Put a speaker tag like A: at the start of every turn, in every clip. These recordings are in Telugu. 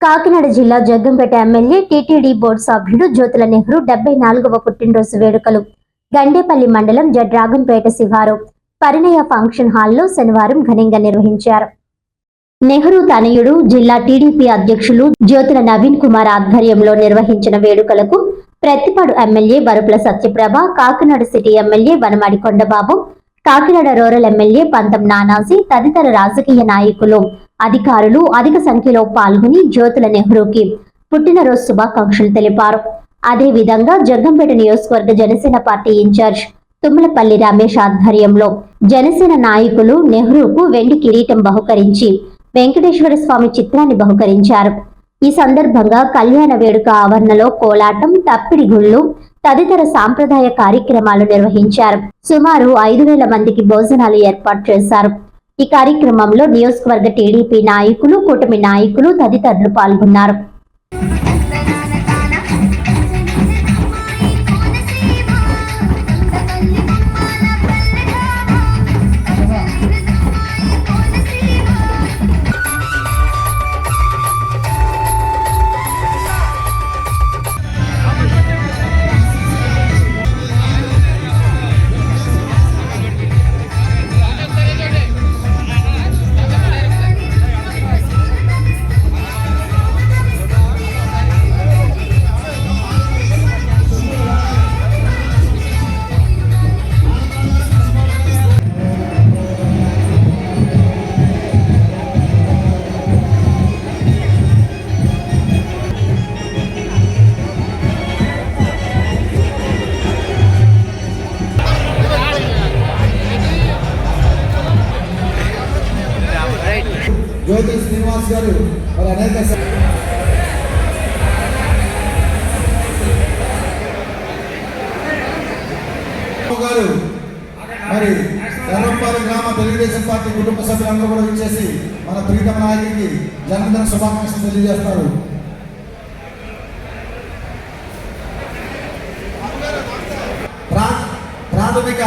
A: కాకినాడ జిల్లా జగ్గంపేట ఎమ్మెల్యే టీటీడీ బోర్డు సభ్యుడు జ్యోతుల నెహ్రూ డెబ్బై నాలుగవ పుట్టినరోజు వేడుకలు. గండేపల్లి మండలం జడ్రాగంపేట శివారు పరిణయ ఫంక్షన్ హాల్లో శనివారం ఘనంగా నిర్వహించారు. నెహ్రూ తనయుడు జిల్లా టీడీపీ అధ్యక్షులు జ్యోతుల నవీన్ కుమార్ ఆధ్వర్యంలో నిర్వహించిన వేడుకలకు Prathipadu MLA Varupula Satyaprabha Kakinada city MLA Vanamadi Kondababu Kakinada rural MLA Pantham Nanaji తదితర రాజకీయ నాయకులు అధికారులు అధిక సంఖ్యలో పాల్గొని జ్యోతుల నెహ్రూకి పుట్టినరోజు శుభాకాంక్షలు తెలిపారు. అదే విధంగా జగ్గంపేట నియోజకవర్గ Janasena party in charge Tummalapalli Ramesh ఆధ్వర్యంలో జనసేన నాయకులు నెహ్రూకు వెండి కిరీటం బహుకరించి వెంకటేశ్వర స్వామి చిత్రాన్ని బహుకరించారు. ఈ సందర్భంగా కళ్యాణ వేడుక ఆవరణలో కోలాటం తప్పిడి గుళ్ళు తదితర సాంప్రదాయ కార్యక్రమాలు నిర్వహించారు. సుమారు ఐదు వేల మందికి భోజనాలు ఏర్పాటు చేశారు. ఈ కార్యక్రమంలో నియోజకవర్గ టీడీపీ నాయకులు కూటమి నాయకులు తదితరులు పాల్గొన్నారు.
B: శ్రీనివాస్ గారు మరి అనేక గారు మరి ఎర్రంపాలెం గ్రామ తెలుగుదేశం పార్టీ కుటుంబ సభ్యులందరూ కూడా వచ్చేసి మన ప్రీతమ నాయకుడికి జన్మదిన శుభాకాంక్షలు తెలియజేస్తారు. ప్రాథమిక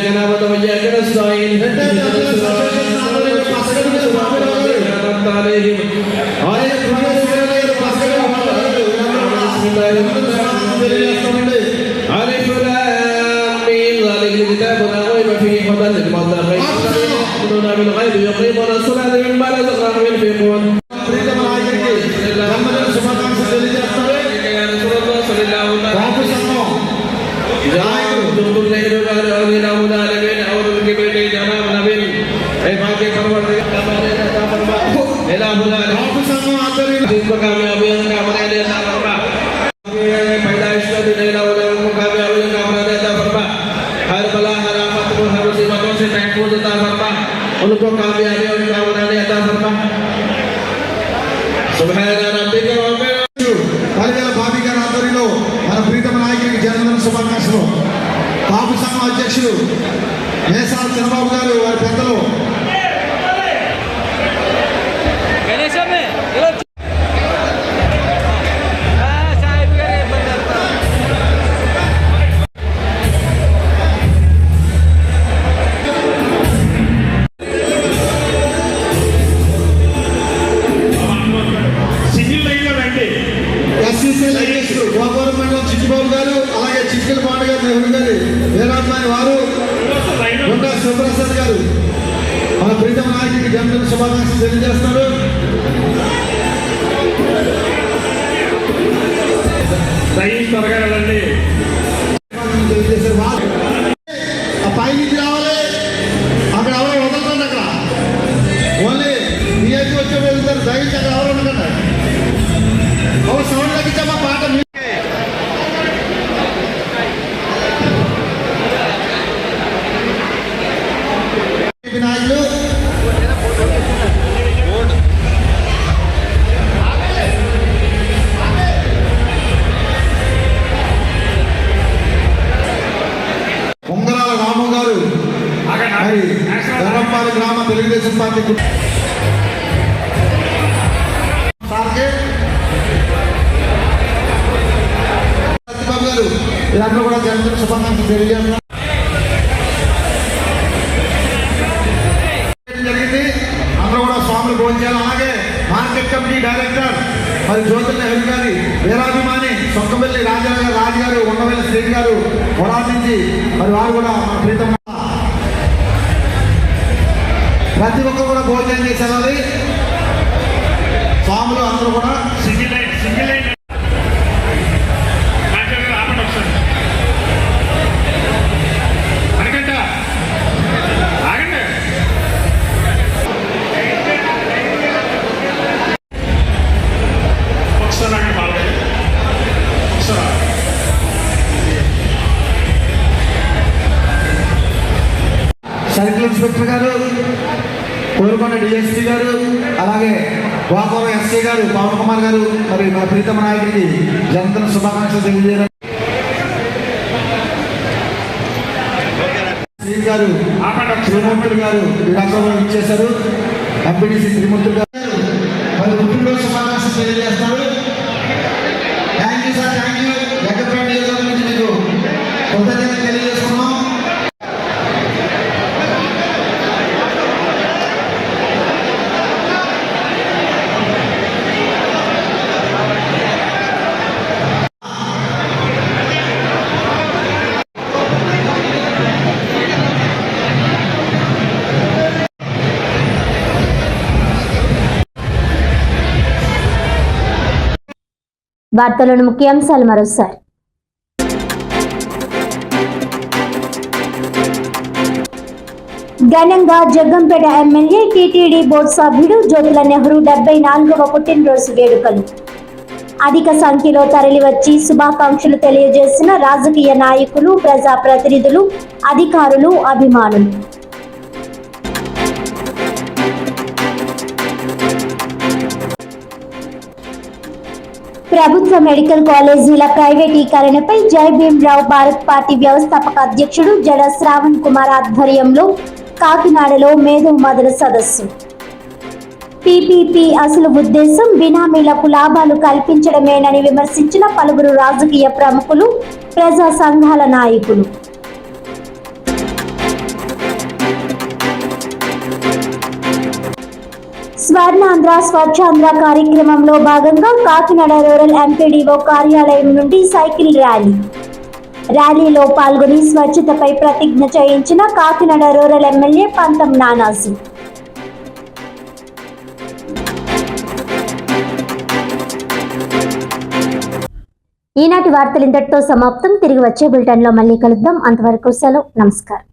C: إياك نعبد وإياك نستعين اهدنا الصراط عليهم غير بسم الله الحمد لله ألف لام ميم ذلك الكتاب لا ريب فيه هدى للمتقين يؤمنون بالغيب يقيمون उनको कामयाबी और कामरानी अता फरमा सुभान रब्बिक रब्बिल
B: పరిగెల బాబీ గారి ఆధ్వర్యంలో మన ప్రీతమ నాయకుడికి జన్మదిన శుభాకాంక్షలు కాపు సంఘం అధ్యక్షులు మేసాల చంద్రబాబు గారు వారి పెద్దలు
D: గారు
B: మన ప్రీతమ నాయకుడికి జన్మదిన శుభాకాంక్షలు తెలియజేస్తున్నారు
E: దయచేసి త్వరగా వెళ్ళండి.
B: తెలియజేశారు వా- ఆ పై నుంచి రావాలి. అక్కడ ఎవరో వదలకండి అక్కడ. ఓన్లీ వచ్చే వెళ్తారు దయచేసి అక్కడ ఎవరు ఉండకండి. ఒక సౌండ్ తగ్గించమ్మా కావాలి గ్రామ తెలుగుదేశం పార్టీ సార్కి గారు కూడా జనసేన శుభాకాంక్షలు తెలియజేస్తున్నారు. జరిగింది? అందరూ కూడా స్వాములు భోజనాలు అలాగే మార్కెట్ కమిటీ డైరెక్టర్ మరి జ్యోతుల హెల్ గారి వీరాభిమాని సొంతపల్లి రాజా రాజు గారు శ్రీ గారు పోరాటించి మరి వారు కూడా మన ప్రీతం ప్రతి ఒక్కరు కూడా భోజనం చేసి సర్కిల్ ఇన్స్పెక్టర్ గారు కోరుకొండ డిఎస్పీ గారు అలాగే గోపాలం ఎస్సీ గారు పవన్ కుమార్ గారు మరి మన ప్రీతమ నాయకుడికి జనతను శుభాకాంక్షలు తెలియజేయడం. శ్రీ గారు
E: ఆపండి
B: శ్రీమూర్తులు గారు ఈ ఇచ్చేశారు. ఎంపీటీసీ శ్రీమూర్తులు గారు మరి పుట్టినరోజు శుభాకాంక్షలు తెలియజేస్తారు.
A: వార్తలను ముఖ్యాంశాలు మరోసారి. ఘనంగా జగ్గంపేట ఎమ్మెల్యే టీటీడీ బోర్డు సభ్యుడు జ్యోతుల నెహ్రూ డెబ్బై నాలుగవ పుట్టినరోజు వేడుకలు. అధిక సంఖ్యలో తరలివచ్చి శుభాకాంక్షలు తెలియజేసిన రాజకీయ నాయకులు ప్రజాప్రతినిధులు అధికారులు అభిమానులు. ప్రభుత్వ మెడికల్ కాలేజీల ప్రైవేటీకరణపై జై భీమ్రావు భారత్ పార్టీ వ్యవస్థాపక అధ్యక్షుడు జడ శ్రావణ్ కుమార్ ఆధ్వర్యంలో కాకినాడలో మేధో మదన సదస్సు. పీపీపీ అసలు ఉద్దేశం బినామీలకు లాభాలు కల్పించడమేనని విమర్శించిన పలువురు రాజకీయ ప్రముఖులు ప్రజా సంఘాల నాయకులు. స్వర్ణాంధ్ర స్వచ్ఛాంధ్ర కార్యక్రమంలో భాగంగా కాకినాడ రూరల్ ఎంపీడీఓ కార్యాలయం నుండి సైకిల్ ర్యాలీ. ర్యాలీలో పాల్గొని స్వచ్ఛతపై ప్రతిజ్ఞ చేయించిన కాకినాడ రూరల్ ఎమ్మెల్యే పంతం నానాజీ. ఈనాటి వార్తలు ఇంతటితో సమాప్తం. తిరిగి వచ్చే బులెటిన్లో మళ్ళీ కలుద్దాం. అంతవరకు సెలవు. నమస్కారం.